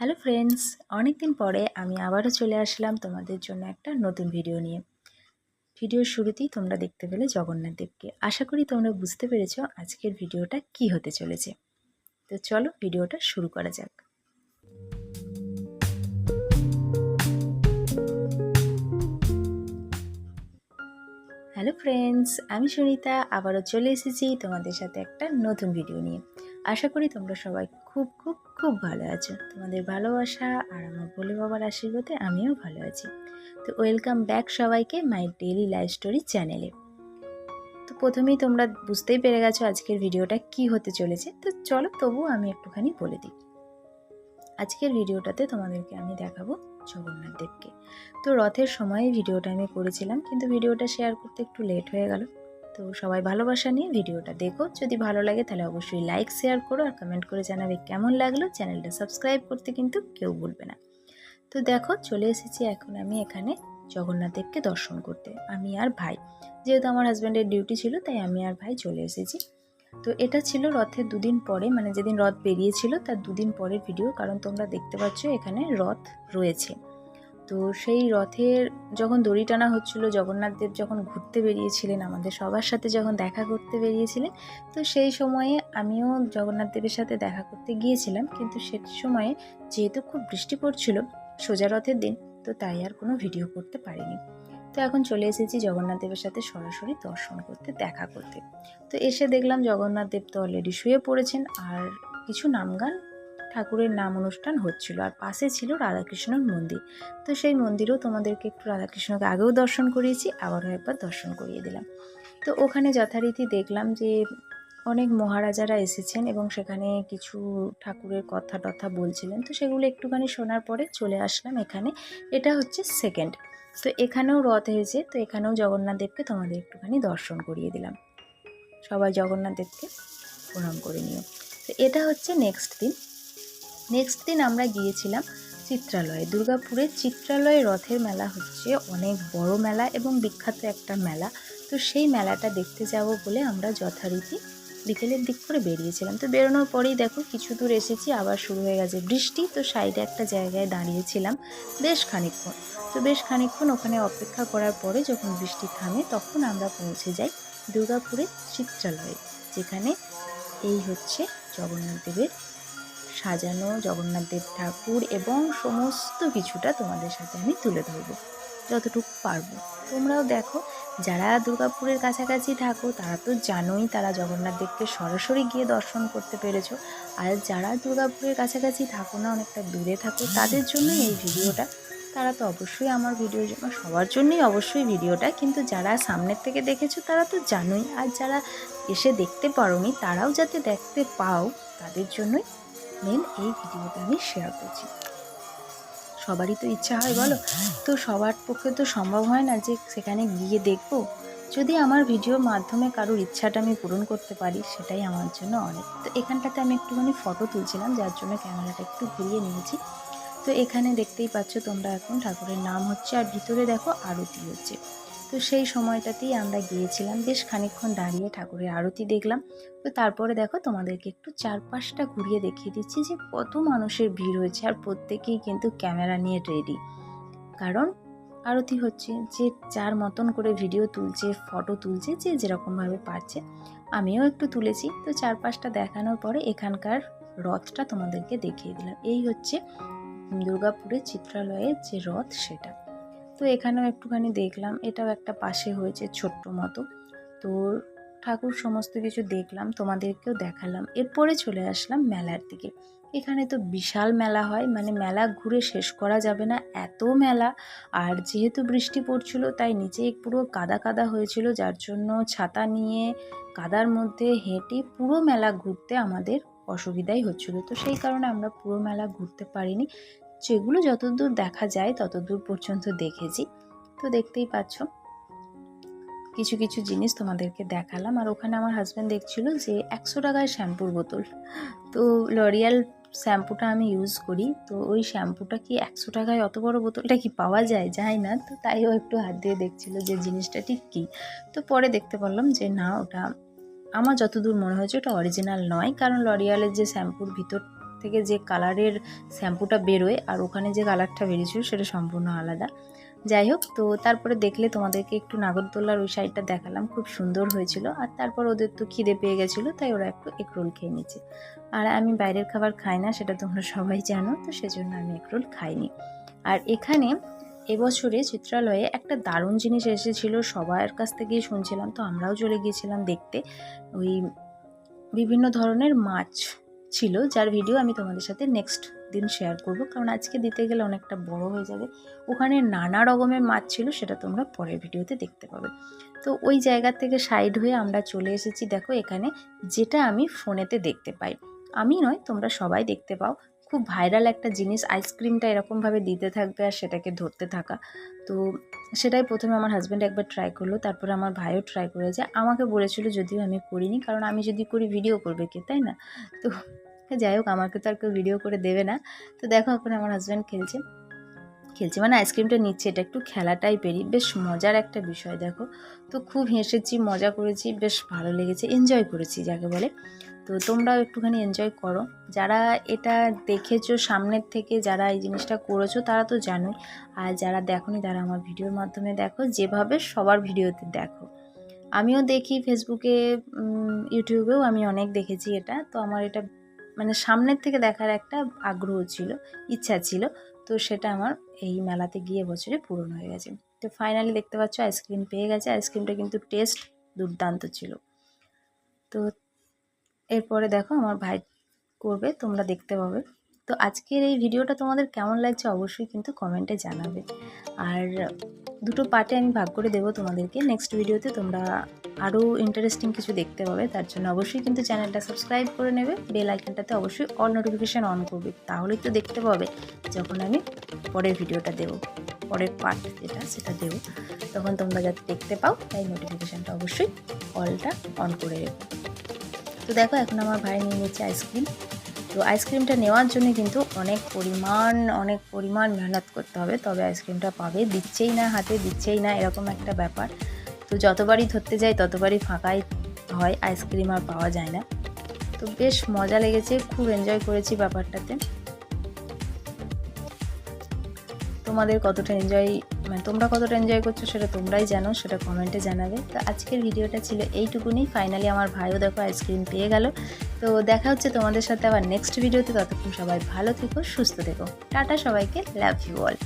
Hello friends অনেক দিন পরে আমি আবারও চলে আসলাম তোমাদের জন্য একটা নতুন ভিডিও নিয়ে। ভিডিওর শুরুতেই তোমরা দেখতে পেলে জগন্নাথ দেবকে। আশা করি তোমরা বুঝতে পেরেছ আজকের ভিডিওটা কি হতে চলেছে। তো চলো ভিডিওটা শুরু করা যাক। হ্যালো ফ্রেন্ডস আমি সুনিতা, আবারও চলে এসেছি তোমাদের সাথে একটা নতুন ভিডিও নিয়ে। আশা করি তোমরা সবাই খুব খুব খুব ভালো আছো। তোমাদের ভালোবাসা আর আমার ভোলে বাবার আশীর্বাদে আমিও ভালো আছি। তো ওয়েলকাম ব্যাক সবাইকে মাই ডেলি লাইফ স্টোরি চ্যানেলে। তো প্রথমেই তোমরা বুঝতেই পেরে গেছো আজকের ভিডিওটা কি হতে চলেছে। তো চলো তবু আমি একটুখানি বলে দিই। আজকের ভিডিওটাতে তোমাদেরকে আমি দেখাবো জগন্নাথ দেবকে তো রথের সময় ভিডিওটা আমি করেছিলাম, কিন্তু ভিডিওটা শেয়ার করতে একটু লেট হয়ে গেল। তো সবাই ভালোবাসা নিয়ে ভিডিওটা দেখো। যদি ভালো লাগে তাহলে অবশ্যই লাইক শেয়ার করো আর কমেন্ট করে জানাবে কেমন লাগল। চ্যানেলটা সাবস্ক্রাইব করতে কিন্তু কেউ ভুলবে না। তো দেখো, চলে এসেছি এখন আমি এখানে জগন্নাথ দেবকে দর্শন করতে, আমি আর ভাই। যেহেতু আমার হাজব্যান্ডের ডিউটি ছিল, তাই আমি আর ভাই চলে এসেছি। তো এটা ছিল রথের দুদিন পরে মানে যেদিন রথ বেরিয়েছিল, তার দুদিন পরের ভিডিও কারণ তোমরা দেখতে পাচ্ছ এখানে রথ রয়েছে। তো সেই রথের যখন দড়ি টানা হচ্ছিল, জগন্নাথ দেব যখন ঘুরতে বেরিয়েছিলেন আমাদের সবার সাথে যখন দেখা করতে বেরিয়েছিলেন, তো সেই সময়ে আমিও জগন্নাথ দেবের সাথে দেখা করতে গিয়েছিলাম। কিন্তু সে সময়ে যেহেতু খুব বৃষ্টি পড়ছিল সোজা রথের দিন, তো তাই আর কোনো ভিডিও করতে পারিনি। তো এখন চলে এসেছি জগন্নাথ দেবের সাথে সরাসরি দর্শন করতে, দেখা করতে। তো এসে দেখলাম জগন্নাথ দেব তো অলরেডি শুয়ে পড়েছেন, আর কিছু নামগান ঠাকুরের নাম অনুষ্ঠান হচ্ছিল। আর পাশে ছিল রাধাকৃষ্ণর মন্দির। তো সেই মন্দিরেও তোমাদেরকে একটু রাধাকৃষ্ণকে আগেও দর্শন করিয়েছি, আবারও একবার দর্শন করিয়ে দিলাম। তো ওখানে যথারীতি দেখলাম যে অনেক মহারাজারা এসেছেন এবং সেখানে কিছু ঠাকুরের কথা টথা বলছিলেন। তো সেগুলো একটুখানি শোনার পরে চলে আসলাম এখানে। এটা হচ্ছে সেকেন্ড তো এখানেও রথ হয়েছে তো এখানেও জগন্নাথ দেবকে তোমাদের একটুখানি দর্শন করিয়ে দিলাম। সবাই জগন্নাথ দেবকে প্রণাম করে নিও। তো এটা হচ্ছে নেক্সট দিন। নেক্সট দিন আমরা গিয়েছিলাম চিত্রালয়ে। দুর্গাপুরের চিত্রালয়ে রথের মেলা হচ্ছে, অনেক বড় মেলা এবং বিখ্যাত একটা মেলা। তো সেই মেলাটা দেখতে যাব বলে আমরা যথারীতি বিকেলের দিক করে বেরিয়েছিলাম। তো বেরোনোর পরেই দেখো কিছু দূর এসেছি, আবার শুরু হয়ে গেছে বৃষ্টি। তো সাইডে একটা জায়গায় দাঁড়িয়েছিলাম বেশ খানিকক্ষণ। তো বেশ খানিকক্ষণ ওখানে অপেক্ষা করার পরে যখন বৃষ্টি থামে তখন আমরা পৌঁছে যাই দুর্গাপুরের চিত্রালয়ে, যেখানে এই হচ্ছে জগন্নাথ দেবের সাজানো জগন্নাথদেব ঠাকুর এবং সমস্ত কিছুটা তোমাদের সাথে আমি তুলে ধরবো, যতটুকু পারব। তোমরাও দেখো, যারা দুর্গাপুরের কাছাকাছি থাকো, তারা তো জানোই তারা জগন্নাথ দেবকে সরাসরি গিয়ে দর্শন করতে পেরেছ। আর যারা দুর্গাপুরের কাছাকাছি থাকো না, অনেকটা দূরে থাকো, তাদের জন্যই এই ভিডিওটা। তারা তো অবশ্যই আমার জন্য, সবার জন্যই অবশ্যই ভিডিওটা। কিন্তু যারা সামনের থেকে দেখেছ, তারা তো জানোই। আর যারা এসে দেখতে পারোনি, তারাও যাতে দেখতে পাও, তাদের জন্যই মেন এই ভিডিওটা আমি শেয়ার করছি। সবারই তো ইচ্ছা হয়, বলো? তো সবার পক্ষে তো সম্ভব হয় না যে সেখানে গিয়ে দেখব। যদি আমার ভিডিওর মাধ্যমে কারোর ইচ্ছাটা আমি পূরণ করতে পারি, সেটাই আমার জন্য অনেক। তো এখানটাতে আমি একটুখানি ফটো তুলছিলাম, যার জন্য ক্যামেরাটা একটু ঘুরিয়ে নিয়েছি। তো এখানে দেখতেই পাচ্ছ তোমরা এখন ঠাকুরের নাম হচ্ছে, আর ভিতরে দেখো আরতি হচ্ছে। তো সেই সময়টাতেই আমরা গিয়েছিলাম। বেশ খানিকক্ষণ দাঁড়িয়ে ঠাকুরের আরতি দেখলাম। তো তারপরে দেখো তোমাদেরকে একটু চারপাশটা ঘুরিয়ে দেখিয়ে দিচ্ছি যে কত মানুষের ভিড় হয়েছে আর প্রত্যেকেই কিন্তু ক্যামেরা নিয়ে রেডি কারণ আরতি হচ্ছে, যে যার মতন করে ভিডিও তুলছে ফটো তুলছে, যে যেরকমভাবে পারছে, আমিও একটু তুলেছি। তো চারপাশটা দেখানোর পরে এখানকার রথটা তোমাদেরকে দেখিয়ে দিলাম। এই হচ্ছে দুর্গাপুরের চিত্রালয়ের যে রথ সেটা। তো এখানেও একটুখানি দেখলাম, এটাও একটা পাশে হয়েছে ছোট্ট মতো। তো ঠাকুর সমস্ত কিছু দেখলাম, তোমাদেরকেও দেখালাম। এরপরে চলে আসলাম মেলার দিকে। এখানে তো বিশাল মেলা হয় মানে মেলা ঘুরে শেষ করা যাবে না, এত মেলা। আর যেহেতু বৃষ্টি পড়ছিল, তাই নিচে পুরো কাদা কাদা হয়েছিল, যার জন্য ছাতা নিয়ে কাদার মধ্যে হেঁটে পুরো মেলা ঘুরতে আমাদের অসুবিধাই হচ্ছিল। তো সেই কারণে আমরা পুরো মেলা ঘুরতে পারিনি। যেগুলো যতদূর দেখা যায়, ততদূর পর্যন্ত দেখেছি। তো দেখতেই পাচ্ছ। কিছু কিছু জিনিস তোমাদেরকে দেখালাম। আর ওখানে আমার হাজব্যান্ড দেখছিল যে একশো টাকার শ্যাম্পুর বোতল। তো লরিয়াল শ্যাম্পুটা আমি ইউজ করি। তো ওই শ্যাম্পুটা কি একশো টাকায় অত বড় বোতলটা কি পাওয়া যায়? যায় না। তো তাই ও একটু হাত দিয়ে দেখছিল যে জিনিসটা ঠিক কী। তো পরে দেখতে পারলাম যে না, ওটা আমার যতদূর মনে হয়েছে, ওটা অরিজিনাল নয়। কারণ লরিয়ালের যে শ্যাম্পুর ভিতর থেকে যে কালারের শ্যাম্পুটা বেরোয় আর ওখানে যে কালারটা বেরিয়েছিল সেটা সম্পূর্ণ আলাদা। যাই হোক, তো তারপরে দেখলে তোমাদেরকে একটু নাগরদোলার ওই সাইডটা দেখালাম। খুব সুন্দর হয়েছিল আর তারপর ওদের তো খিদে পেয়ে গেছিল, তাই ওরা একটু এগরোল খেয়ে নিচ্ছে আর আমি বাইরের খাবার খাই না, সেটা তোমরা সবাই জানো, তো সেজন্য আমি এগরোল খাইনি। আর এখানে এবছরে চিত্রালয়ে একটা দারুণ জিনিস এসেছিল, সবার কাছ থেকেই শুনছিলাম, তো আমরাও চলে গিয়েছিলাম দেখতে। ওই বিভিন্ন ধরনের মাছ ছিল, যার ভিডিও আমি তোমাদের সাথে নেক্সট দিন শেয়ার করব। কারণ আজকে দিতে গেলে অনেকটা বড় হয়ে যাবে। ওখানে নানা রকমের মাছ ছিল, সেটা তোমরা পরের ভিডিওতে দেখতে পাবে। তো ওই জায়গা থেকে সাইড হয়ে আমরা চলে এসেছি। দেখো এখানে যেটা আমি ফোনেতে দেখতে পাই। আমি নয়, তোমরা সবাই দেখতে পাও। খুব ভাইরাল একটা জিনিস, আইসক্রিমটা এরকমভাবে দিতে থাকবে আর সেটাকে ধরতে থাকা। তো সেটাই প্রথমে আমার হাজব্যান্ড একবার ট্রাই করল, তারপরে আমার ভাইও ট্রাই করেছে। আমাকে বলেছিল যদিও আমি করিনি, কারণ আমি যদি করি ভিডিও করবে কে, তাই না? তো যাই হোক, আমাকে তো আর কেউ ভিডিও করে দেবে না। তো দেখো এখন আমার হাজব্যান্ড খেলছে। খেলছে মানে আইসক্রিমটা নিচ্ছে, এটা একটু খেলাটাই পেরি বেশ মজার একটা বিষয় দেখো। তো খুব হেসেছি, মজা করেছি, বেশ ভালো লেগেছে এনজয় করেছি যাকে বলে। তো তোমরাও একটুখানি এনজয় করো। যারা এটা দেখেছ সামনের থেকে, যারা এই জিনিসটা করেছ তারা তো জানোই। আর যারা দেখোনি তারা আমার ভিডিওর মাধ্যমে দেখো, যেভাবে সবার ভিডিওতে দেখো। আমিও দেখি ফেসবুকে ইউটিউবেও আমি অনেক দেখেছি এটা। তো আমার এটা মানে সামনের থেকে দেখার একটা আগ্রহ ছিল, ইচ্ছা ছিল। তো সেটা আমার এই মেলাতে গিয়ে বছরে পূরণ হয়ে গেছে। তো ফাইনালি দেখতে পাচ্ছ আইসক্রিম পেয়ে গেছে। আইসক্রিমটা কিন্তু টেস্ট দুর্দান্ত ছিল। তো এরপরে দেখো আমার ভাই করবে, তোমরা দেখতে পাবে। তো আজকের এই ভিডিওটা তোমাদের কেমন লাগছে অবশ্যই কিন্তু কমেন্টে জানাবে। আর দুটো পার্টে আমি ভাগ করে দেবো তোমাদেরকে। নেক্সট ভিডিওতে তোমরা আরও ইন্টারেস্টিং কিছু দেখতে পাবে। তার জন্য অবশ্যই কিন্তু চ্যানেলটা সাবস্ক্রাইব করে নেবে। বেল আইকনটাতে অবশ্যই অল নোটিফিকেশান অন করবে। তাহলেই তো দেখতে পাবে যখন আমি পরের ভিডিওটা দেবো। পরের পার্ট যেটা, সেটা দেবো। তখন তোমরা যাতে দেখতে পাও, তাই নোটিফিকেশানটা অবশ্যই অলটা অন করে রেখো। তো দেখো, এখন আমার ভাই নিয়ে নিচ্ছে আইসক্রিম। তো আইসক্রিমটা নেওয়ার জন্য কিন্তু অনেক পরিমাণ অনেক পরিমাণ মেহনত করতে হবে। তবে আইসক্রিমটা পাবে। দিচ্ছেই না হাতে, দিচ্ছেই না, এরকম একটা ব্যাপার। তো যতবারই ধরতে যাই, ততবারই ফাঁকাই হয়। আইসক্রিম আর পাওয়া যায় না। তো বেশ মজা লেগেছে। খুব এনজয় করেছি ব্যাপারটাতে। তোমাদের কতটা এনজয় মানে তোমরা কতটা এনজয় করছ সেটা তোমরাই জানো, সেটা কমেন্টে জানাবে। তো আজকের ভিডিওটা ছিল এইটুকুনি। ফাইনালি আমার ভাইও দেখো আইসক্রিম পেয়ে গেল। তো দেখা হচ্ছে তোমাদের সাথে আবার নেক্সট ভিডিওতে ততক্ষণ সবাই ভালো থেকো, সুস্থ থেকো। টাটা সবাইকে লাভ ইউ অল